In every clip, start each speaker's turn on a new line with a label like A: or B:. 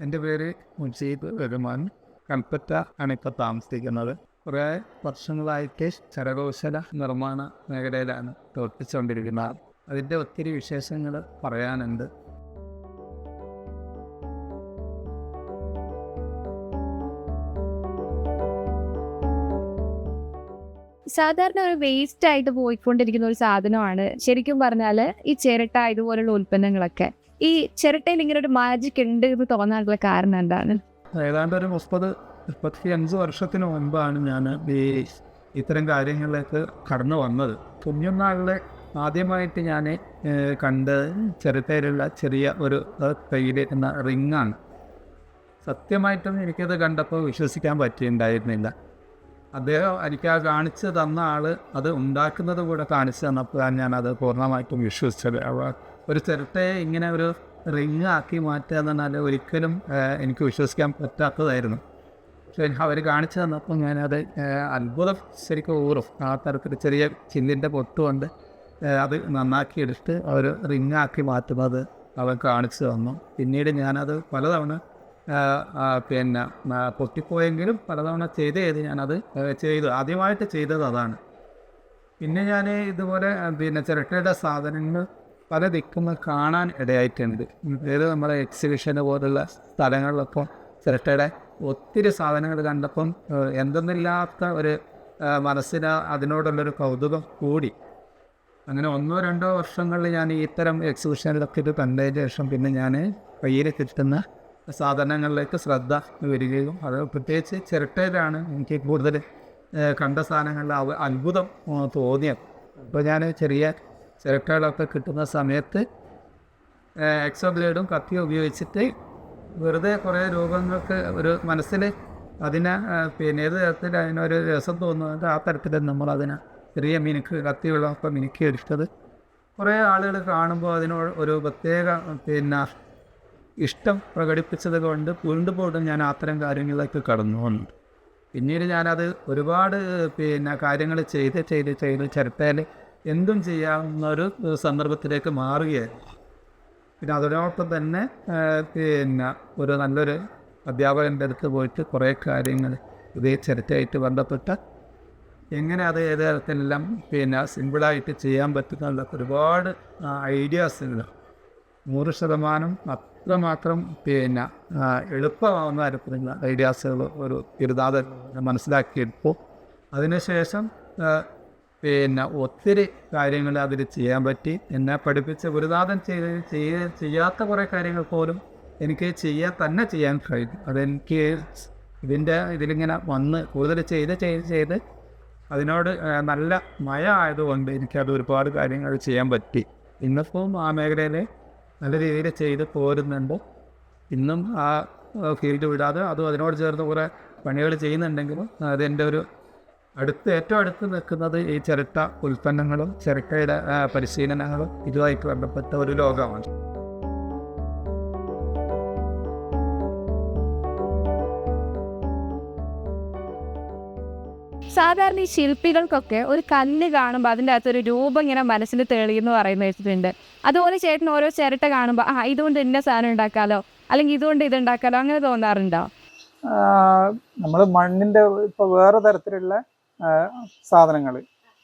A: എന്റെ പേര് മുജീബ് റഹ്മാൻ. കൽപ്പറ്റ ആണ് ഇപ്പോൾ താമസിക്കുന്നത്. കുറേ വർഷങ്ങളായിട്ട് കരകൗശല നിർമ്മാണ മേഖലയിലാണ് പ്രവർത്തിച്ചുകൊണ്ടിരിക്കുന്നത്. അതിന്റെ ഒത്തിരി വിശേഷങ്ങൾ പറയാനുണ്ട്.
B: സാധാരണ ഒരു വേസ്റ്റ് ആയിട്ട് പോയിക്കൊണ്ടിരിക്കുന്ന ഒരു സാധനമാണ്. ശരിക്കും പറഞ്ഞാൽ ഈ ചിരട്ട ഇതുപോലുള്ള ഉൽപ്പന്നങ്ങളൊക്കെ. ഈ ചിരട്ടയിൽ ഇങ്ങനെ ഒരു മാജിക് ഉണ്ട് എന്ന് തോന്നാനുള്ള കാരണം എന്താണ്?
A: ഏതാണ്ട് ഒരു മുപ്പത് മുപ്പത്തി അഞ്ച് വർഷത്തിന് മുമ്പാണ് ഞാൻ ഈ ഇത്തരം കാര്യങ്ങളിലേക്ക് കടന്നു വന്നത്. കുഞ്ഞുനാളിലെ ആദ്യമായിട്ട് ഞാൻ കണ്ട് ചെറുത്തേലുള്ള ചെറിയ ഒരു കയ്യിൽ എന്ന റിങ്ങാണ്. സത്യമായിട്ടും എനിക്കത് കണ്ടപ്പോൾ വിശ്വസിക്കാൻ പറ്റിയിട്ടുണ്ടായിരുന്നില്ല. അദ്ദേഹം എനിക്ക് ആ കാണിച്ചു തന്ന ആൾ അത് ഉണ്ടാക്കുന്നത് കൂടെ കാണിച്ചു തന്നപ്പോഴാണ് ഞാനത് പൂർണമായിട്ടും വിശ്വസിച്ചത്. ഒരു ചിരട്ടയെ ഇങ്ങനെ ഒരു റിങ് ആക്കി മാറ്റുക എന്ന് പറഞ്ഞാൽ ഒരിക്കലും എനിക്ക് വിശ്വസിക്കാൻ പറ്റാത്തതായിരുന്നു. പക്ഷേ അവർ കാണിച്ചു തന്നപ്പോൾ ഞാനത് അത്ഭുതം ശരിക്കും ഊറും. ആ തരത്തിൽ ചെറിയ ചില്ലിന്റെ പൊട്ടുകൊണ്ട് അത് നന്നാക്കി എടുത്ത് അവർ റിങ് ആക്കി മാറ്റുന്നത് അവൻ കാണിച്ചു തന്നു. പിന്നീട് ഞാനത് പലതവണ പിന്നെ പൊട്ടിപ്പോയെങ്കിലും പലതവണ ചെയ്ത് ചെയ്ത് ഞാനത് ചെയ്തു. ആദ്യമായിട്ട് ചെയ്തത് അതാണ്. പിന്നെ ഞാൻ ഇതുപോലെ പിന്നെ ചിരട്ടയുടെ സാധനങ്ങൾ പല ദിക്കും കാണാൻ ഇടയായിട്ടുണ്ട്. അതായത് നമ്മുടെ എക്സിബിഷന് പോലുള്ള സ്ഥലങ്ങളിലൊക്കെ ചിരട്ടയുടെ ഒത്തിരി സാധനങ്ങൾ കണ്ടപ്പം എന്തെന്നില്ലാത്ത ഒരു മനസ്സിന് അതിനോടുള്ളൊരു കൗതുകം കൂടി. അങ്ങനെ ഒന്നോ രണ്ടോ വർഷങ്ങളിൽ ഞാൻ ഇത്തരം എക്സിബിഷനിലൊക്കെ ഇത് കണ്ടതിന് ശേഷം പിന്നെ ഞാൻ കയ്യിൽ കിട്ടുന്ന സാധനങ്ങളിലേക്ക് ശ്രദ്ധ വരികയും അത് പ്രത്യേകിച്ച് ചിരട്ടയിലാണ് എനിക്ക് കൂടുതൽ കണ്ട സാധനങ്ങളിൽ അത്ഭുതം തോന്നിയത്. അപ്പോൾ ഞാൻ ചെറിയ ചിരട്ടകളൊക്കെ കിട്ടുന്ന സമയത്ത് എക്സോ ബ്ലേഡും കത്തിയും ഉപയോഗിച്ചിട്ട് വെറുതെ കുറേ രൂപങ്ങൾക്ക് ഒരു മനസ്സിൽ അതിനെ പിന്നെ ഏത് തരത്തിൽ അതിനൊരു രസം തോന്നുന്നുണ്ട് ആ തരത്തിൽ നമ്മൾ അതിനെ ചെറിയ മിനുക്ക് കത്തിയുള്ളതൊക്കെ മിനുക്കി എടുത്തത്. കുറേ ആളുകൾ കാണുമ്പോൾ അതിനോട് ഒരു പ്രത്യേക പിന്നെ ഇഷ്ടം പ്രകടിപ്പിച്ചത് കൊണ്ട് വീണ്ടും ഞാൻ അത്തരം കാര്യങ്ങളിലേക്ക് കടന്നു വന്നു. പിന്നീട് ഞാനത് ഒരുപാട് പിന്നെ കാര്യങ്ങൾ ചെയ്ത് ചെയ്ത് ചെയ്ത് ചിരട്ടയിൽ എന്തും ചെയ്യാവുന്ന ഒരു സന്ദർഭത്തിലേക്ക് മാറുകയായിരുന്നു പിന്നെ അതോടൊപ്പം തന്നെ പിന്നെ ഒരു നല്ലൊരു അധ്യാപകന്റെ അടുത്ത് പോയിട്ട് കുറേ കാര്യങ്ങൾ ഇതേ ചരിത്രമായിട്ട് ബന്ധപ്പെട്ട എങ്ങനെ അത് ഏത് തരത്തിലെല്ലാം പിന്നെ സിമ്പിളായിട്ട് ചെയ്യാൻ പറ്റുന്നുള്ള ഒരുപാട് ഐഡിയാസ് ഉണ്ട്. നൂറ് ശതമാനം അത്രമാത്രം പിന്നെ എളുപ്പമാവുന്ന തരത്തിലുള്ള ഐഡിയാസുകൾ ഒരു ഇരുതാതെ മനസ്സിലാക്കിയെടുപ്പോൾ അതിനുശേഷം പിന്നെ ഒത്തിരി കാര്യങ്ങൾ അതിൽ ചെയ്യാൻ പറ്റി. എന്നെ പഠിപ്പിച്ച ഗുരുനാഥൻ ചെയ്ത് ചെയ്യ ചെയ്യാത്ത കുറേ കാര്യങ്ങൾ പോലും എനിക്ക് ചെയ്യാൻ തന്നെ ചെയ്യാൻ കഴിയും. അതെനിക്ക് ഇതിന്റെ ഇതിലിങ്ങനെ വന്ന് കൂടുതൽ ചെയ്ത് ചെയ്ത് ചെയ്ത് അതിനോട് നല്ല മയ ആയതുകൊണ്ട് എനിക്കത് ഒരുപാട് കാര്യങ്ങൾ ചെയ്യാൻ പറ്റി. ഇന്നിപ്പം ആ മേഖലയിൽ നല്ല രീതിയിൽ ചെയ്ത് പോരുന്നുണ്ട്. ഇന്നും ആ ഫീൽഡ് വിടാതെ അതും അതിനോട് ചേർന്ന് കുറേ പണികൾ ചെയ്യുന്നുണ്ടെങ്കിലും അതെന്റെ ഒരു അടുത്ത് ഏറ്റവും അടുത്ത് നിൽക്കുന്നത് ഈ ചിരട്ട ഉൽപ്പന്നങ്ങളും ചിരട്ടയുടെ ആ, പരിശീലനങ്ങളും ഇതുമായിട്ട് ബന്ധപ്പെട്ട ഒരു ലോകമാണ്.
B: സാധാരണ ഈ ശില്പികൾക്കൊക്കെ ഒരു കല്ല് കാണുമ്പോൾ അതിന്റെ അകത്തൊരു രൂപം ഇങ്ങനെ മനസ്സിൽ തെളിയെന്ന് പറയുന്ന വെച്ചിട്ടുണ്ട് അതുപോലെ ചേട്ടൻ ഓരോ ചിരട്ട കാണുമ്പോൾ ആ ഇതുകൊണ്ട് ഇന്ന സാധനം ഉണ്ടാക്കാലോ? അല്ലെങ്കിൽ ഇതുകൊണ്ട് ഇത് ഉണ്ടാക്കാലോ? അങ്ങനെ തോന്നാറുണ്ടോ?
C: നമ്മൾ മണ്ണിന്റെ ഇപ്പോൾ വേറെ തരത്തിലുള്ള സാധനങ്ങൾ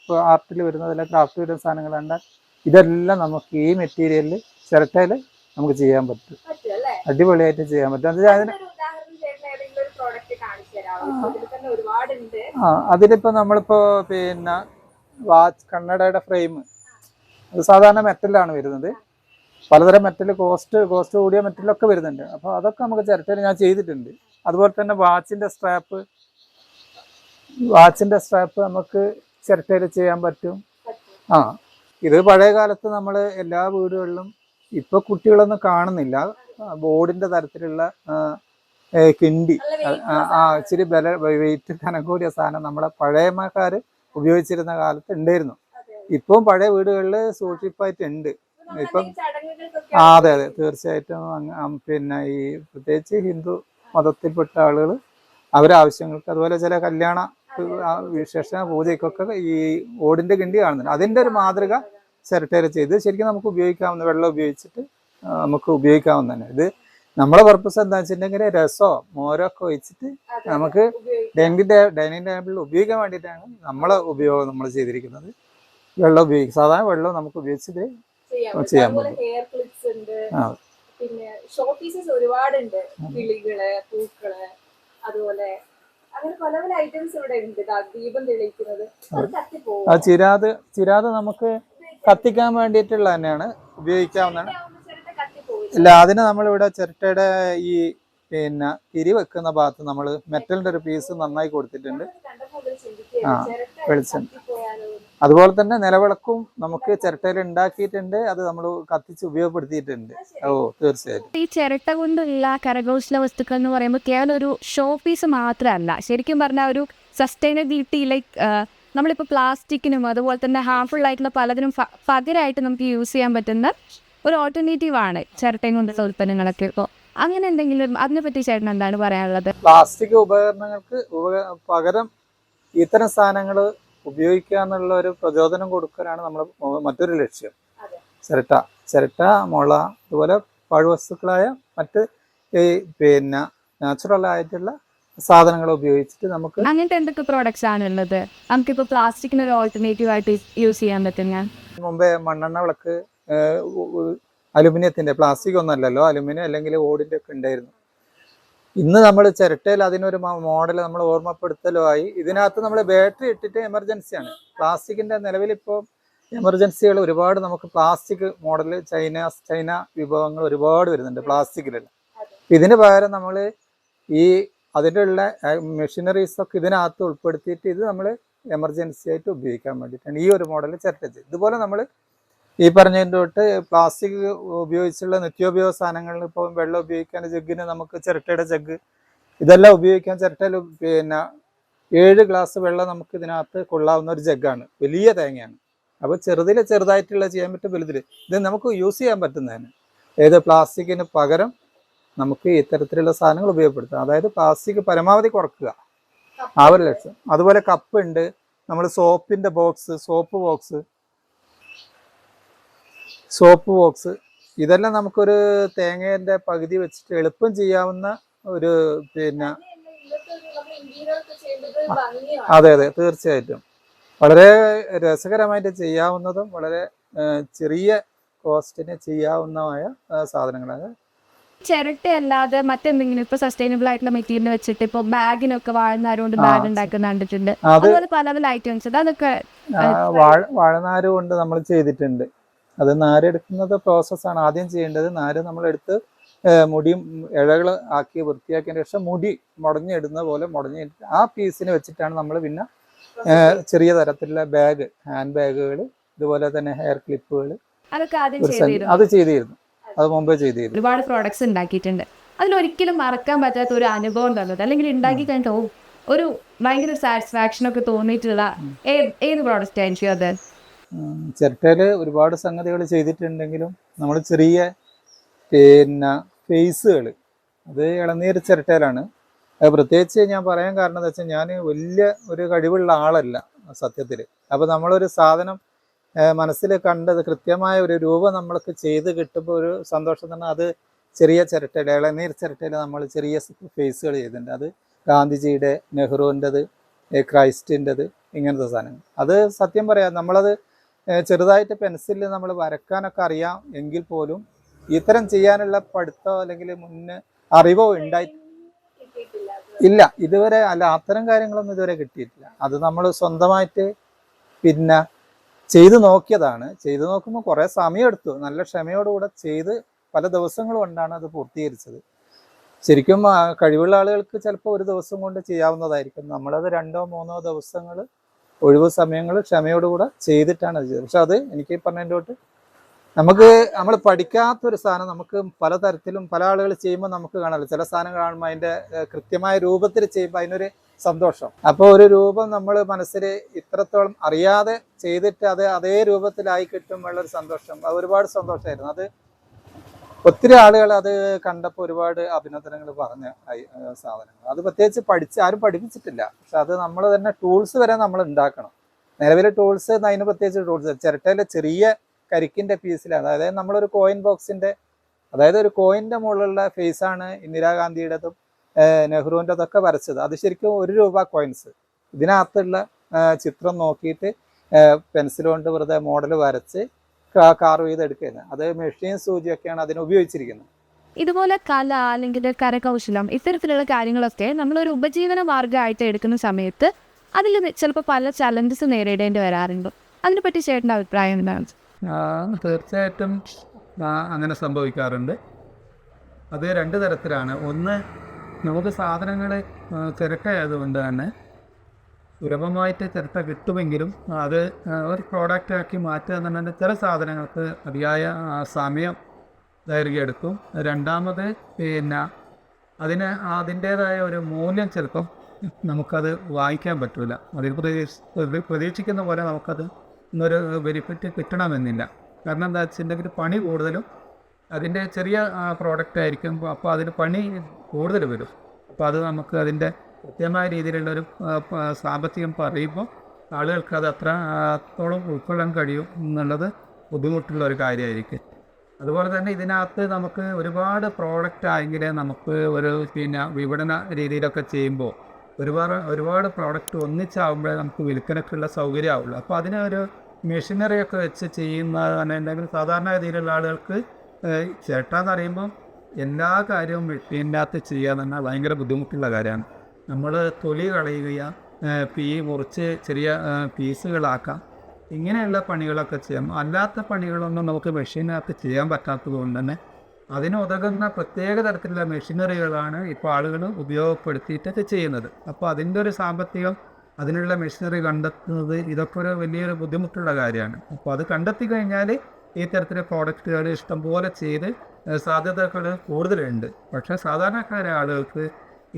C: ഇപ്പോൾ ആർട്ടിൽ വരുന്നതല്ല ക്രാഫ്റ്റ് വരുന്ന സാധനങ്ങൾ കണ്ടാൽ ഇതെല്ലാം നമുക്ക് ഈ മെറ്റീരിയലിൽ ചിരട്ടയിൽ നമുക്ക് ചെയ്യാൻ പറ്റും. അടിപൊളിയായിട്ട് ചെയ്യാൻ പറ്റും. എന്താ അതിന് ആ അതിലിപ്പോൾ നമ്മളിപ്പോൾ പിന്നെ വാച്ച് കണ്ണടയുടെ ഫ്രെയിം അത് സാധാരണ മെറ്റലാണ് വരുന്നത്. പലതരം മെറ്റൽ കോസ്റ്റ് കോസ്റ്റ് കൂടിയ മെറ്റലൊക്കെ വരുന്നുണ്ട്. അപ്പോൾ അതൊക്കെ നമുക്ക് ചിരട്ടയിൽ ഞാൻ ചെയ്തിട്ടുണ്ട്. അതുപോലെ തന്നെ വാച്ചിന്റെ സ്ട്രാപ്പ് വാച്ചിന്റെ സ്ട്രാപ്പ് നമുക്ക് ചിരട്ടയിൽ ചെയ്യാൻ പറ്റും. ആ ഇത് പഴയ കാലത്ത് നമ്മൾ എല്ലാ വീടുകളിലും ഇപ്പൊ കുട്ടികളൊന്നും കാണുന്നില്ല. ബോർഡിന്റെ തരത്തിലുള്ള കിണ്ടി ആ, ഇച്ചിരി ബല വെയിറ്റ് കനം കൂടിയ സാധനം നമ്മളെ പഴയമാക്കാർ ഉപയോഗിച്ചിരുന്ന കാലത്ത് ഉണ്ടായിരുന്നു. ഇപ്പം പഴയ വീടുകളിൽ സൂക്ഷിപ്പായിട്ട് ഉണ്ട്. ഇപ്പം ആ അതെ അതെ. തീർച്ചയായിട്ടും പിന്നെ ഈ പ്രത്യേകിച്ച് ഹിന്ദു മതത്തിൽപ്പെട്ട ആളുകൾ അവരാവശ്യങ്ങൾക്ക് അതുപോലെ ചില കല്യാണ ആ, വിശേഷ പൂജയ്ക്കൊക്കെ ഈ ഓടിന്റെ കിണ്ടി കാണുന്നുണ്ട്. അതിന്റെ ഒരു മാതൃക ചിരട്ടയിൽ ചെയ്ത് ശരിക്കും നമുക്ക് ഉപയോഗിക്കാവുന്ന വെള്ളം ഉപയോഗിച്ചിട്ട് നമുക്ക് ഉപയോഗിക്കാവുന്ന തന്നെ ഇത്
A: നമ്മളെ പർപ്പസ് എന്താ വെച്ചിട്ടുണ്ടെങ്കിൽ രസമോ മോരോ ഒക്കെ ഒഴിച്ചിട്ട് നമുക്ക് ഡൈനിങ് ഡൈനിങ് ടേബിളിൽ ഉപയോഗിക്കാൻ വേണ്ടിയിട്ടാണ് നമ്മളെ ഉപയോഗം നമ്മൾ ചെയ്തിരിക്കുന്നത്. വെള്ളം ഉപയോഗിക്കും സാധാരണ വെള്ളം നമുക്ക് ഉപയോഗിച്ചിട്ട് ചെയ്യാൻ
C: പറ്റും.
A: ആ.
C: പിന്നെ ഷോ പീസസ് ഒരുപാടുണ്ട്. കിളികൾ പൂക്കൾ അതുപോലെ അങ്ങനെ പല പല ഐറ്റംസ് ഇവിടെ ഉണ്ട് ദാ ദീപം തെളിയിക്കുന്നത്. അത് കത്തിപ്പോവും
A: ആ ചിരാത് ചിരാത് നമുക്ക് കത്തിക്കാൻ വേണ്ടിയിട്ടുള്ള തന്നെയാണ് ഉപയോഗിക്കാവുന്നതാണ്. ഇല്ല അതിന് നമ്മളിവിടെ ചിരട്ടയുടെ ഈ പിന്നെ തിരി വെക്കുന്ന ഭാഗത്ത് നമ്മൾ മെറ്റലിന്റെ ഒരു പീസ് നന്നായി കൊടുത്തിട്ടുണ്ട്. ആ, വെളിച്ചെണ്ണ. അതുപോലെ തന്നെ നിലവിളക്കും നമുക്ക് ചിരട്ടയിൽ ഉണ്ടാക്കിയിട്ടുണ്ട്. അത് നമ്മൾ കത്തിച്ച് ഉപയോഗപ്പെടുത്തിയിട്ടുണ്ട്. ഓ തീർച്ചയായിട്ടും.
B: ഈ ചിരട്ട കൊണ്ടുള്ള കരകൗശല വസ്തുക്കൾ എന്ന് പറയുമ്പോൾ കേവലം ഒരു ഷോ പീസ് മാത്രമല്ല. ശരിക്കും പറഞ്ഞാൽ ഒരു സസ്റ്റൈനബിലിറ്റി ലൈക്ക് നമ്മളിപ്പോൾ പ്ലാസ്റ്റിക്കിനും അതുപോലെ തന്നെ ഹാർംഫുൾ ആയിട്ടുള്ള പലതിനും പകരമായിട്ട് നമുക്ക് യൂസ് ചെയ്യാൻ പറ്റുന്ന ഒരു ഓൾട്ടർനേറ്റീവ് ആണ് ചിരട്ടയും കൊണ്ടുള്ള ഉൽപ്പന്നങ്ങളൊക്കെ. ഇപ്പോൾ അങ്ങനെ എന്തെങ്കിലും അതിനെപ്പറ്റി ചേട്ടൻ എന്താണ് പറയാനുള്ളത്?
A: പ്ലാസ്റ്റിക് ഉപകരണങ്ങൾക്ക് ഉപക പകരം ഇത്തരം സാധനങ്ങൾ ഉപയോഗിക്കുക എന്നുള്ള ഒരു പ്രചോദനം കൊടുക്കാനാണ് നമ്മൾ മറ്റൊരു ലക്ഷ്യം. ചിരട്ട. ചിരട്ട മുള അതുപോലെ പാഴ്വസ്തുക്കളായ മറ്റ് ഈ പിന്നെ നാച്ചുറൽ ആയിട്ടുള്ള സാധനങ്ങൾ ഉപയോഗിച്ചിട്ട് നമുക്ക്
B: അങ്ങനത്തെ എന്തൊക്കെ പ്രോഡക്റ്റ്സ് ആണ് ഉള്ളത്? നമുക്കിപ്പോൾ പ്ലാസ്റ്റിക്കിന് ഒരു ഓൾട്ടർനേറ്റീവ് ആയിട്ട് യൂസ് ചെയ്യാൻ പറ്റും ഞാൻ.
A: മുമ്പേ മണ്ണെണ്ണ വിളക്ക് അലുമിനിയത്തിന്റെ പ്ലാസ്റ്റിക് ഒന്നല്ലല്ലോ അലുമിനിയം അല്ലെങ്കിൽ ഓടിന്റെ ഒക്കെ ഉണ്ടായിരുന്നു. ഇന്ന് നമ്മൾ ചിരട്ടയിൽ അതിനൊരു മോഡൽ നമ്മൾ ഓർമ്മപ്പെടുത്തലുമായി ഇതിനകത്ത് നമ്മൾ ബാറ്ററി ഇട്ടിട്ട് എമർജൻസിയാണ് പ്ലാസ്റ്റിക്കിന്റെ നിലവിൽ ഇപ്പോൾ എമർജൻസികൾ ഒരുപാട് നമുക്ക് പ്ലാസ്റ്റിക് മോഡൽ ചൈന ചൈന വിഭവങ്ങൾ ഒരുപാട് വരുന്നുണ്ട് പ്ലാസ്റ്റിക്കിലുള്ള ഇതിന് പകരം നമ്മൾ ഈ അതിന്റെ മെഷീനറീസ് ഒക്കെ ഇതിനകത്ത് ഉൾപ്പെടുത്തിയിട്ട് ഇത് നമ്മൾ എമർജൻസി ആയിട്ട് ഉപയോഗിക്കാൻ വേണ്ടിയിട്ടാണ് ഈ ഒരു മോഡൽ ചിരട്ട ചെയ്ത് ഇതുപോലെ നമ്മൾ ഈ പറഞ്ഞതിന്റെ തൊട്ട് പ്ലാസ്റ്റിക് ഉപയോഗിച്ചുള്ള നിത്യോപയോഗ സാധനങ്ങളിൽ ഇപ്പോൾ വെള്ളം ഉപയോഗിക്കാൻ ജഗ്ഗിന് നമുക്ക് ചിരട്ടയുടെ ജഗ് ഇതെല്ലാം ഉപയോഗിക്കാൻ ചിരട്ടയിൽ പിന്നെ ഏഴ് ഗ്ലാസ് വെള്ളം നമുക്ക് ഇതിനകത്ത് കൊള്ളാവുന്ന ഒരു ജഗ്ഗാണ്. വലിയ തേങ്ങയാണ്. അപ്പോൾ ചെറുതിൽ ചെറുതായിട്ടുള്ള ചെയ്യാൻ പറ്റും വലുതിൽ. ഇത് നമുക്ക് യൂസ് ചെയ്യാൻ പറ്റുന്നതാണ്. ഏത് പ്ലാസ്റ്റിക്കിന് പകരം നമുക്ക് ഇത്തരത്തിലുള്ള സാധനങ്ങൾ ഉപയോഗപ്പെടുത്താം. അതായത് പ്ലാസ്റ്റിക് പരമാവധി കുറക്കുക. ആ ഒരു ലക്ഷ്യം. അതുപോലെ കപ്പ് ഉണ്ട്. നമ്മൾ സോപ്പിന്റെ box soap box soap box ഇതെല്ലാം നമുക്കൊരു തേങ്ങേന്റെ പകുതി വെച്ചിട്ട് എളുപ്പം ചെയ്യാവുന്ന ഒരു പിന്നെ അതെ അതെ തീർച്ചയായിട്ടും. വളരെ രസകരമായിട്ട് ചെയ്യാവുന്നതും വളരെ ചെറിയ കോസ്റ്റിന് ചെയ്യാവുന്നതുമായ സാധനങ്ങളാണ് സാധനങ്ങളാണ്.
B: ചിരട്ടയല്ലാതെ മറ്റെന്തെങ്കിലും ഇപ്പൊ സസ്റ്റൈനബിൾ ആയിട്ടുള്ള മെറ്റീരിയൽ വെച്ചിട്ട് ഇപ്പൊ ബാഗിനൊക്കെ
A: വാഴനാരുകൊണ്ട്.
B: ബാഗ് ഉണ്ടാക്കുന്ന കണ്ടിട്ടുണ്ട്. അതുപോലെ പല പല ഐറ്റംസ് അതൊക്കെ
A: ആ, വാഴ വാഴനാര് കൊണ്ട് നമ്മൾ ചെയ്തിട്ടുണ്ട്. അത് നാരെടുക്കുന്നത് പ്രോസസ്സാണ് ആദ്യം ചെയ്യേണ്ടത് നാര് നമ്മളെടുത്ത് മുടിയും ഇഴകൾ ആക്കി വൃത്തിയാക്കിയതിന് ശേഷം മുടി മുടഞ്ഞിടുന്ന പോലെ മുടഞ്ഞിട്ട് ആ പീസിന് വെച്ചിട്ടാണ് നമ്മൾ പിന്നെ ചെറിയ തരത്തിലുള്ള ബാഗ് ഹാൻഡ് ബാഗുകൾ ഇതുപോലെ തന്നെ ഹെയർ ക്ലിപ്പുകൾ അത് ചെയ്തിരുന്നു. അത് മുമ്പേ ചെയ്തിരുന്നു.
B: ഒരുപാട് പ്രോഡക്ട്സ് ഉണ്ടാക്കിയിട്ടുണ്ട്. അതിലൊരിക്കലും മറക്കാൻ പറ്റാത്ത ഒരു അനുഭവം തന്നത്. അല്ലെങ്കിൽ ഉണ്ടാക്കി കഴിഞ്ഞിട്ട് ഒരു ഭയങ്കര സാറ്റിസ്ഫാക്ഷൻ ഒക്കെ തോന്നിയിട്ടുള്ള ഏത് പ്രോഡക്റ്റ് ആയിരിക്കും അത്?
A: ചിരട്ടയിൽ ഒരുപാട് സംഗതികൾ ചെയ്തിട്ടുണ്ടെങ്കിലും നമ്മൾ ചെറിയ പിന്നെ ഫേസുകൾ അത് ഇളനീർ ചിരട്ടയിലാണ്. അത് പ്രത്യേകിച്ച് ഞാൻ പറയാൻ കാരണം എന്താ വെച്ചാൽ ഞാൻ വലിയ ഒരു കഴിവുള്ള ആളല്ല സത്യത്തിൽ അപ്പോൾ നമ്മളൊരു സാധനം മനസ്സിൽ കണ്ടത് കൃത്യമായ ഒരു രൂപം നമ്മൾക്ക് ചെയ്ത് കിട്ടുമ്പോൾ ഒരു സന്തോഷം തന്നെ അത് ചെറിയ ചിരട്ടയിൽ ഇളനീർ ചിരട്ടയിൽ നമ്മൾ ചെറിയ ഫേസുകൾ ചെയ്തിട്ടുണ്ട്. അത് ഗാന്ധിജിയുടെ നെഹ്റുവിന്റെത് ക്രൈസ്റ്റിന്റെത് ഇങ്ങനത്തെ സാധനങ്ങൾ അത് സത്യം പറയാം നമ്മളത് ചെറുതായിട്ട് പെൻസിലിൽ നമ്മൾ വരക്കാനൊക്കെ അറിയാം എങ്കിൽ പോലും ഇത്തരം ചെയ്യാനുള്ള പഠിത്തോ അല്ലെങ്കിൽ മുന്നേ അറിവോ ഉണ്ടായി ഇല്ല ഇതുവരെ അല്ല അത്തരം കാര്യങ്ങളൊന്നും ഇതുവരെ കിട്ടിയിട്ടില്ല. അത് നമ്മൾ സ്വന്തമായിട്ട് പിന്നെ ചെയ്തു നോക്കിയതാണ്. ചെയ്തു നോക്കുമ്പോൾ കുറേ സമയമെടുത്തു നല്ല ക്ഷമയോടുകൂടെ ചെയ്ത് പല ദിവസങ്ങൾ കൊണ്ടാണ് അത് പൂർത്തീകരിച്ചത്. ശരിക്കും കഴിവുള്ള ആളുകൾക്ക് ചിലപ്പോൾ ഒരു ദിവസം കൊണ്ട് ചെയ്യാവുന്നതായിരിക്കും. നമ്മളത് രണ്ടോ മൂന്നോ ദിവസങ്ങൾ ഒഴിവ് സമയങ്ങൾ ക്ഷമയോടുകൂടെ ചെയ്തിട്ടാണ് അത് ചെയ്തത്. പക്ഷെ അത് എനിക്ക് പറഞ്ഞതിന്റെ തൊട്ട് നമുക്ക് നമ്മൾ പഠിക്കാത്തൊരു സാധനം നമുക്ക് പലതരത്തിലും പല ആളുകൾ ചെയ്യുമ്പോൾ നമുക്ക് കാണാമല്ലോ. ചില സാധനം കാണുമ്പോൾ അതിന്റെ കൃത്യമായ രൂപത്തിൽ ചെയ്യുമ്പോൾ അതിനൊരു സന്തോഷം. അപ്പോൾ ഒരു രൂപം നമ്മൾ മനസ്സിൽ ഇത്രത്തോളം അറിയാതെ ചെയ്തിട്ട് അത് അതേ രൂപത്തിലായി കിട്ടുമ്പോഴുള്ളൊരു സന്തോഷം. അത് ഒരുപാട് സന്തോഷമായിരുന്നു. അത് ഒത്തിരി ആളുകൾ അത് കണ്ടപ്പോൾ ഒരുപാട് അഭിനന്ദനങ്ങൾ പറഞ്ഞ സാധനങ്ങൾ. അത് പ്രത്യേകിച്ച് പഠിച്ച് ആരും പഠിപ്പിച്ചിട്ടില്ല. പക്ഷെ അത് നമ്മൾ തന്നെ ടൂൾസ് വരെ നമ്മൾ ഉണ്ടാക്കണം. നിലവിലെ ടൂൾസ് അതിന് പ്രത്യേകിച്ച് ടൂൾസ് ചിരട്ടയിലെ ചെറിയ കരിക്കിന്റെ പീസിൽ അതായത് നമ്മളൊരു കോയിൻ ബോക്സിന്റെ
C: അതായത് ഒരു കോയിന്റെ മുകളിലുള്ള ഫേസ് ആണ് ഇന്ദിരാഗാന്ധിയുടേതും നെഹ്റുവിന്റെതൊക്കെ വരച്ചത്. അത് ശരിക്കും ഒരു രൂപ കോയിൻസ് ഇതിനകത്തുള്ള ചിത്രം നോക്കിയിട്ട് പെൻസിൽ കൊണ്ട് വെറുതെ മോഡൽ വരച്ച് കാർവ് ചെയ്ത് എടുക്കുന്നത് അത് മെഷീൻ സൂചിയൊക്കെയാണ് അതിന് ഉപയോഗിച്ചിരിക്കുന്നത്.
B: ഇതുപോലെ കല അല്ലെങ്കിൽ കരകൗശലം ഇത്തരത്തിലുള്ള കാര്യങ്ങളൊക്കെ നമ്മളൊരു ഉപജീവന മാർഗമായിട്ട് എടുക്കുന്ന സമയത്ത് അതിൽ ചിലപ്പോൾ പല ചലഞ്ചസ് നേരിടേണ്ടി വരാറുണ്ട്. അതിനെപ്പറ്റി ചേട്ടന്റെ അഭിപ്രായം എന്താണ്?
A: തീർച്ചയായിട്ടും അങ്ങനെ സംഭവിക്കാറുണ്ട്. അത് രണ്ട് തരത്തിലാണ്. ഒന്ന് നമുക്ക് സാധനങ്ങൾ തിരക്കായതുകൊണ്ട് തന്നെ സുലഭമായിട്ട് ചിരട്ട കിട്ടുമെങ്കിലും അത് ഒരു പ്രോഡക്റ്റ് ആക്കി മാറ്റുക എന്നുണ്ടെങ്കിൽ ചില സാധനങ്ങൾക്ക് അതിയായ സമയം ദൈർഘ്യമെടുക്കും. രണ്ടാമത് പിന്നെ അതിന് അതിന്റേതായ ഒരു മൂല്യം ചിലപ്പം നമുക്കത് വാങ്ങിക്കാൻ പറ്റില്ല അതിൽ പ്രതീക്ഷ പ്രതീക്ഷിക്കുന്ന പോലെ നമുക്കത് ഇന്നൊരു ബെനിഫിറ്റ് കിട്ടണമെന്നില്ല. കാരണം എന്താ വെച്ചിട്ടുണ്ടെങ്കിൽ പണി കൂടുതലും അതിന്റെ ചെറിയ പ്രോഡക്റ്റ് ആയിരിക്കും. അപ്പോൾ അതിന് പണി കൂടുതൽ വരും. അപ്പോൾ അത് നമുക്ക് അതിന്റെ കൃത്യമായ രീതിയിലുള്ള ഒരു സാമ്പത്തികം പറയുമ്പോൾ ആളുകൾക്ക് അത് അത്ര ആ, അത്രത്തോളം ഉൾക്കൊള്ളാൻ കഴിയും എന്നുള്ളത് ബുദ്ധിമുട്ടുള്ള ഒരു കാര്യമായിരിക്കും. അതുപോലെ തന്നെ ഇതിനകത്ത് നമുക്ക് ഒരുപാട് പ്രോഡക്റ്റ് ആയെങ്കിൽ നമുക്ക് ഒരു പിന്നെ വിപണന രീതിയിലൊക്കെ ചെയ്യുമ്പോൾ ഒരുപാട് ഒരുപാട് പ്രോഡക്റ്റ് ഒന്നിച്ചാവുമ്പോഴേ നമുക്ക് വിൽക്കനൊക്കെയുള്ള സൗകര്യമാവുള്ളൂ. അപ്പോൾ അതിനൊരു മെഷീനറിയൊക്കെ വെച്ച് ചെയ്യുന്നതാണെന്നുണ്ടെങ്കിൽ സാധാരണ രീതിയിലുള്ള ആളുകൾക്ക് ചേട്ടാന്ന് പറയുമ്പോൾ എല്ലാ കാര്യവും മെഷീനകത്ത് ചെയ്യുക എന്ന് പറഞ്ഞാൽ ഭയങ്കര ബുദ്ധിമുട്ടുള്ള കാര്യമാണ്. നമ്മൾ തൊലി കളയുക പി മുറിച്ച് ചെറിയ പീസുകളാക്കാം. ഇങ്ങനെയുള്ള പണികളൊക്കെ ചെയ്യാം. അല്ലാത്ത പണികളൊന്നും നമുക്ക് മെഷീനകത്ത് ചെയ്യാൻ പറ്റാത്തത് കൊണ്ട് തന്നെ അതിനുതകുന്ന പ്രത്യേക തരത്തിലുള്ള മെഷീനറികളാണ് ഇപ്പോൾ ആളുകൾ ഉപയോഗപ്പെടുത്തിയിട്ടൊക്കെ ചെയ്യുന്നത്. അപ്പോൾ അതിന്റെ ഒരു സാമ്പത്തികം അതിനുള്ള മെഷീനറി കണ്ടെത്തുന്നത് ഇതൊക്കെ ഒരു വലിയൊരു ബുദ്ധിമുട്ടുള്ള കാര്യമാണ്. അപ്പോൾ അത് കണ്ടെത്തി കഴിഞ്ഞാൽ ഈ തരത്തിലെ പ്രോഡക്റ്റുകൾ ഇഷ്ടംപോലെ ചെയ്ത് സാധ്യതകൾ കൂടുതലുണ്ട്. പക്ഷേ സാധാരണക്കാരായ ആളുകൾക്ക്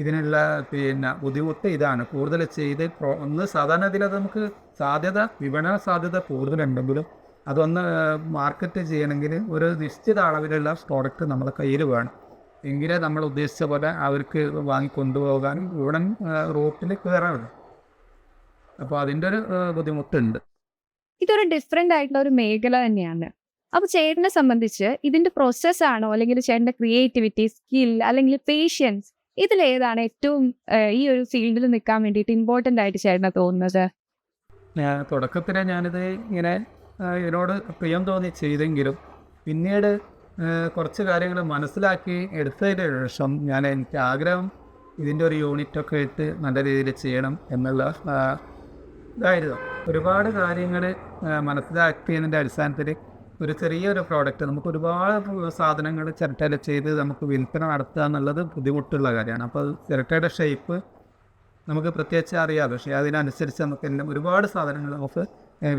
A: ഇതിനുള്ള പിന്നെ ബുദ്ധിമുട്ട് ഇതാണ്. കൂടുതൽ ചെയ്ത് ഒന്ന് സാധാരണ ഇതിൽ നമുക്ക് സാധ്യത വിപണന സാധ്യത കൂടുതലുണ്ടെങ്കിലും അതൊന്ന് മാർക്കറ്റ് ചെയ്യണമെങ്കിൽ ഒരു നിശ്ചിത അളവിലുള്ള പ്രോഡക്റ്റ് നമ്മുടെ കയ്യിൽ വേണം. എങ്കിലേ നമ്മൾ ഉദ്ദേശിച്ച പോലെ അവർക്ക് വാങ്ങിക്കൊണ്ടുപോകാനും ഉടൻ റൂട്ടിൽ കയറാനുള്ളൂ അപ്പോൾ അതിന്റെ ഒരു ബുദ്ധിമുട്ടുണ്ട്.
B: ഇതൊരു ഡിഫറെന്റ് ആയിട്ടുള്ള ഒരു മേഖല തന്നെയാണ്. അപ്പോൾ ചേട്ടനെ സംബന്ധിച്ച് ഇതിന്റെ പ്രോസസ്സാണോ അല്ലെങ്കിൽ ചേട്ടന്റെ ക്രിയേറ്റിവിറ്റി സ്കിൽ അല്ലെങ്കിൽ പേഷ്യൻസ് ഇതിലേതാണ് ഏറ്റവും ഈ ഒരു ഫീൽഡിൽ നിൽക്കാൻ വേണ്ടിയിട്ട് ഇമ്പോർട്ടന്റ് ആയിട്ട് ചേട്ടന് തോന്നുന്നത്?
A: ഞാൻ തുടക്കത്തിൽ ഞാനിത് ഇങ്ങനെ എന്നോട് പ്രിയം തോന്നി ചെയ്തെങ്കിലും പിന്നീട് കുറച്ച് കാര്യങ്ങൾ മനസ്സിലാക്കി എടുത്തതിന് ശേഷം ഞാൻ എനിക്ക് ആഗ്രഹം ഇതിന്റെ ഒരു യൂണിറ്റൊക്കെ ഇട്ട് നല്ല രീതിയിൽ ചെയ്യണം എന്നുള്ള ഇതായിരുന്നു. ഒരുപാട് കാര്യങ്ങൾ മനസ്സിലാക്കിയതിന്റെ അടിസ്ഥാനത്തിൽ ഒരു ചെറിയൊരു പ്രോഡക്റ്റ് നമുക്ക് ഒരുപാട് സാധനങ്ങൾ ചിരട്ടയിൽ ചെയ്ത് നമുക്ക് വിൽപ്പന നടത്തുക എന്നുള്ളത് ബുദ്ധിമുട്ടുള്ള കാര്യമാണ്. അപ്പോൾ ചിരട്ടയുടെ ഷേപ്പ് നമുക്ക് പ്രത്യേകിച്ച് അറിയാം പക്ഷേ അതിനനുസരിച്ച് നമുക്ക് എല്ലാം ഒരുപാട് സാധനങ്ങൾ നമുക്ക്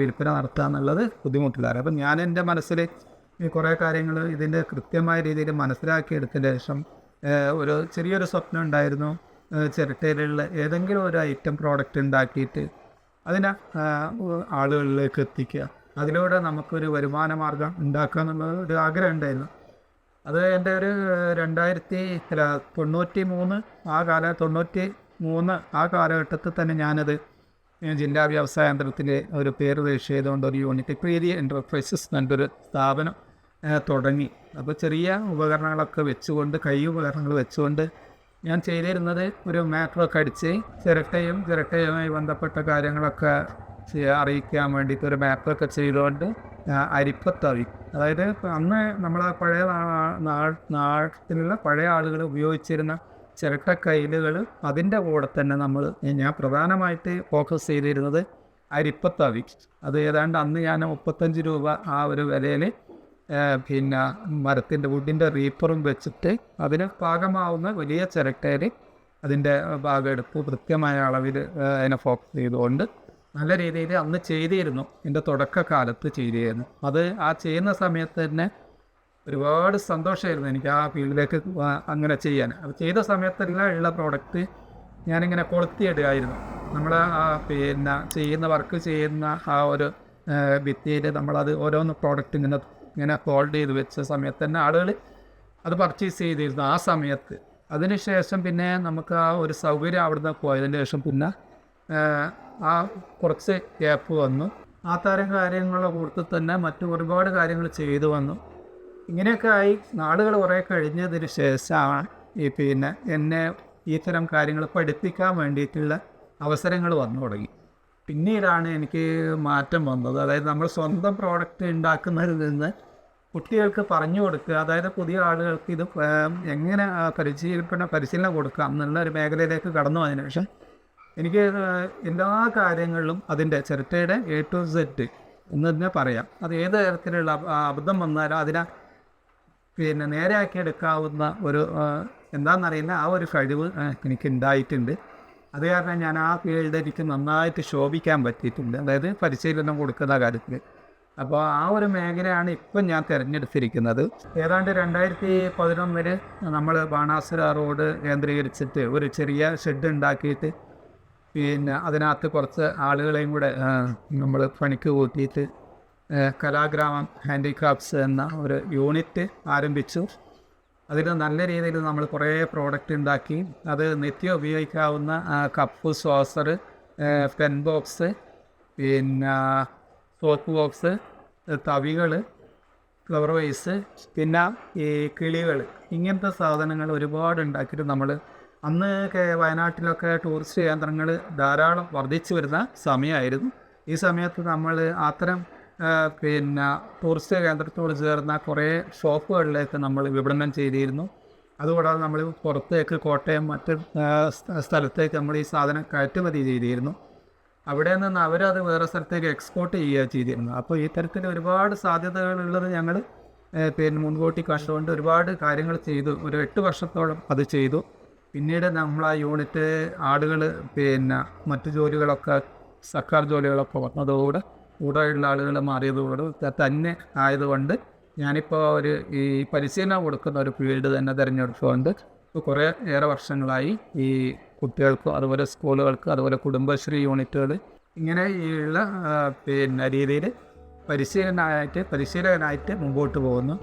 A: വിൽപ്പന നടത്തുക എന്നുള്ളത് ബുദ്ധിമുട്ടുള്ള കാര്യം. അപ്പം ഞാൻ എന്റെ മനസ്സിൽ കുറേ കാര്യങ്ങൾ ഇതിന്റെ കൃത്യമായ രീതിയിൽ മനസ്സിലാക്കിയെടുത്തതിന് ശേഷം ഒരു ചെറിയൊരു സ്വപ്നം ഉണ്ടായിരുന്നു. ചിരട്ടയിലുള്ള ഏതെങ്കിലും ഒരു ഐറ്റം പ്രോഡക്റ്റ് ഉണ്ടാക്കിയിട്ട് അതിനെ ആളുകളിലേക്ക് എത്തിക്കുക. അതിലൂടെ നമുക്കൊരു വരുമാന മാർഗം ഉണ്ടാക്കുക എന്നുള്ളത് ഒരു ആഗ്രഹം ഉണ്ടായിരുന്നു അത് എന്റെ ഒരു രണ്ടായിരത്തി അല്ല തൊണ്ണൂറ്റി മൂന്ന് ആ കാല തൊണ്ണൂറ്റി മൂന്ന് ആ കാലഘട്ടത്തിൽ തന്നെ ഞാനത് ജില്ലാ വ്യവസായ കേന്ദ്രത്തിന്റെ ഒരു പേര് രജിസ്റ്റർ ചെയ്തുകൊണ്ട് ഒരു യൂണിറ്റ് പ്രീതി എന്റർപ്രൈസസ് എന്നൊരു സ്ഥാപനം തുടങ്ങി. അപ്പോൾ ചെറിയ ഉപകരണങ്ങളൊക്കെ വെച്ചുകൊണ്ട് കൈ ഉപകരണങ്ങൾ വെച്ചുകൊണ്ട് ഞാൻ ചെയ്തിരുന്നത് ഒരു മാറ്ററൊക്കെ അടിച്ച് ചിരട്ടയും ചിരട്ടയുമായി ബന്ധപ്പെട്ട കാര്യങ്ങളൊക്കെ അറിയിക്കാൻ വേണ്ടിയിട്ട് ഒരു മാപ്പൊക്കെ ചെയ്തുകൊണ്ട് ആ, അരിപ്പത്തവി. അതായത് അന്ന് നമ്മളെ പഴയ നാട്ടിലുള്ള പഴയ ആളുകൾ ഉപയോഗിച്ചിരുന്ന ചിരട്ട കയ്യിലുകൾ അതിന്റെ കൂടെ തന്നെ നമ്മൾ ഞാൻ പ്രധാനമായിട്ട് ഫോക്കസ് ചെയ്തിരുന്നത് അരിപ്പത്തവി. അത് ഏതാണ്ട് അന്ന് ഞാൻ മുപ്പത്തഞ്ച് രൂപ ആ ഒരു വിലയിൽ പിന്നെ മരത്തിന്റെ വുഡിന്റെ റീപ്പറും വെച്ചിട്ട് അതിന് പാകമാവുന്ന വലിയ ചിരട്ടയിൽ അതിന്റെ ഭാഗം എടുത്ത് കൃത്യമായ അളവിൽ അതിനെ ഫോക്കസ് ചെയ്തുകൊണ്ട് നല്ല രീതിയിൽ അന്ന് ചെയ്തിരുന്നു. എന്റെ തുടക്കകാലത്ത് ചെയ്തിരുന്നു. അത് ആ ചെയ്യുന്ന സമയത്ത് തന്നെ ഒരുപാട് സന്തോഷമായിരുന്നു എനിക്ക് ആ ഫീൽഡിലേക്ക് അങ്ങനെ ചെയ്യാൻ. അത് ചെയ്ത സമയത്തെല്ലാം ഉള്ള പ്രോഡക്റ്റ് ഞാനിങ്ങനെ കൊളുത്തിയിടുകയായിരുന്നു. നമ്മൾ ആ പിന്നെ ചെയ്യുന്ന വർക്ക് ചെയ്യുന്ന ആ ഒരു ഭിത്തിയിൽ നമ്മളത് ഓരോന്ന് പ്രോഡക്റ്റ് ഇങ്ങനെ ഇങ്ങനെ ഹോൾഡ് ചെയ്ത് വെച്ച സമയത്ത് തന്നെ ആളുകൾ അത് പർച്ചേസ് ചെയ്തിരുന്നു ആ സമയത്ത്. അതിനുശേഷം പിന്നെ നമുക്ക് ആ ഒരു സൗകര്യം അവിടുന്ന് പോയതിന് ശേഷം പിന്നെ ആ, കുറച്ച് ഗ്യാപ്പ് വന്നു. ആ തരം കാര്യങ്ങളുടെ കൂട്ടത്തിൽ തന്നെ മറ്റു ഒരുപാട് കാര്യങ്ങൾ ചെയ്തു വന്നു. ഇങ്ങനെയൊക്കെ ആയി നാളുകൾ കുറേ കഴിഞ്ഞതിന് ശേഷമാണ് ഈ പിന്നെ എന്നെ ഇത്തരം കാര്യങ്ങൾ പഠിപ്പിക്കാൻ വേണ്ടിയിട്ടുള്ള അവസരങ്ങൾ വന്നു തുടങ്ങി. പിന്നീടാണ് എനിക്ക് മാറ്റം വന്നത്. അതായത് നമ്മൾ സ്വന്തം പ്രോഡക്റ്റ് ഉണ്ടാക്കുന്നതിൽ നിന്ന് കുട്ടികൾക്ക് പറഞ്ഞു കൊടുക്കുക അതായത് പുതിയ ആളുകൾക്ക് ഇത് എങ്ങനെ പരിശീലന പരിശീലനം കൊടുക്കാം എന്നുള്ള ഒരു മേഖലയിലേക്ക് കടന്നു വന്നതിന് ശേഷം എനിക്ക് എല്ലാ കാര്യങ്ങളിലും അതിന്റെ ചിരട്ടയുടെ എ ടു സെറ്റ് എന്ന് തന്നെ പറയാം. അത് ഏത് തരത്തിലുള്ള അബദ്ധം വന്നാലും അതിനെ പിന്നെ നേരെയാക്കി എടുക്കാവുന്ന ഒരു എന്താണെന്നറിയില്ല ആ ഒരു കഴിവ് എനിക്ക് ഉണ്ടായിട്ടുണ്ട് അത് കാരണം ഞാൻ ആ ഫീൽഡ് എനിക്ക് നന്നായിട്ട് ശോഭിക്കാൻ പറ്റിയിട്ടുണ്ട്. അതായത് പരിശീലനം കൊടുക്കുന്ന കാര്യത്തിൽ. അപ്പോൾ ആ ഒരു മേഖലയാണ് ഇപ്പം ഞാൻ തിരഞ്ഞെടുത്തിരിക്കുന്നത്. ഏതാണ്ട് രണ്ടായിരത്തി പതിനൊന്നിൽ നമ്മൾ ബാണാസുര റോഡ് കേന്ദ്രീകരിച്ചിട്ട് ഒരു ചെറിയ ഷെഡ് ഉണ്ടാക്കിയിട്ട് പിന്നെ അതിനകത്ത് കുറച്ച് ആളുകളെയും കൂടെ നമ്മൾ പണിക്ക് കൂട്ടിയിട്ട് കലാഗ്രാമം ഹാൻഡിക്രാഫ്റ്റ്സ് എന്ന ഒരു യൂണിറ്റ് ആരംഭിച്ചു. അതിൽ നല്ല രീതിയിൽ നമ്മൾ കുറേ പ്രോഡക്റ്റ് ഉണ്ടാക്കി. അത് നിത്യം ഉപയോഗിക്കാവുന്ന കപ്പ് സോസർ പെൻ ബോക്സ് പിന്നെ സോപ്പ് ബോക്സ് തവികൾ ഫ്ലവർ വൈസ് പിന്നെ ഈ കിളികൾ ഇങ്ങനത്തെ സാധനങ്ങൾ ഒരുപാട് ഉണ്ടാക്കിയിട്ട് നമ്മൾ അന്ന് വയനാട്ടിലൊക്കെ ടൂറിസ്റ്റ് കേന്ദ്രങ്ങൾ ധാരാളം വർദ്ധിച്ചു വരുന്ന സമയമായിരുന്നു. ഈ സമയത്ത് നമ്മൾ അത്തരം പിന്നെ ടൂറിസ്റ്റ് കേന്ദ്രത്തോട് ചേർന്ന കുറേ ഷോപ്പുകളിലേക്ക് നമ്മൾ വിപണനം ചെയ്തിരുന്നു. അതുകൂടാതെ നമ്മൾ പുറത്തേക്ക് കോട്ടയം മറ്റു സ്ഥലത്തേക്ക് നമ്മൾ ഈ സാധനം കയറ്റുമതി ചെയ്തിരുന്നു. അവിടെ നിന്ന് അവരത് വേറെ സ്ഥലത്തേക്ക് എക്സ്പോർട്ട് ചെയ്യുക ചെയ്തിരുന്നു. അപ്പോൾ ഈ തരത്തിൽ ഒരുപാട് സാധ്യതകളുള്ളത് ഞങ്ങൾ പിന്നെ മുൻകൂട്ടി കണ്ടുകൊണ്ട് ഒരുപാട് കാര്യങ്ങൾ ചെയ്തു. ഒരു എട്ട് വർഷത്തോളം അത് ചെയ്തു. പിന്നീട് നമ്മൾ ആ യൂണിറ്റ് ആളുകൾ പിന്നെ മറ്റു ജോലികളൊക്കെ സർക്കാർ ജോലികളൊക്കെ വന്നതോടെ കൂടെയുള്ള ആളുകൾ മാറിയതോട് തന്നെ ആയതുകൊണ്ട് ഞാനിപ്പോൾ ഒരു ഈ പരിശീലനം കൊടുക്കുന്ന ഒരു ഫീൽഡ് തന്നെ തിരഞ്ഞെടുത്തുകൊണ്ട് കുറേ ഏറെ വർഷങ്ങളായി ഈ കുട്ടികൾക്കും അതുപോലെ സ്കൂളുകൾക്ക് അതുപോലെ കുടുംബശ്രീ യൂണിറ്റുകൾ ഇങ്ങനെ ഉള്ള ആ, പിന്നെ രീതിയിൽ പരിശീലനമായിട്ട് പരിശീലകനായിട്ട് മുമ്പോട്ട് പോകുന്നു.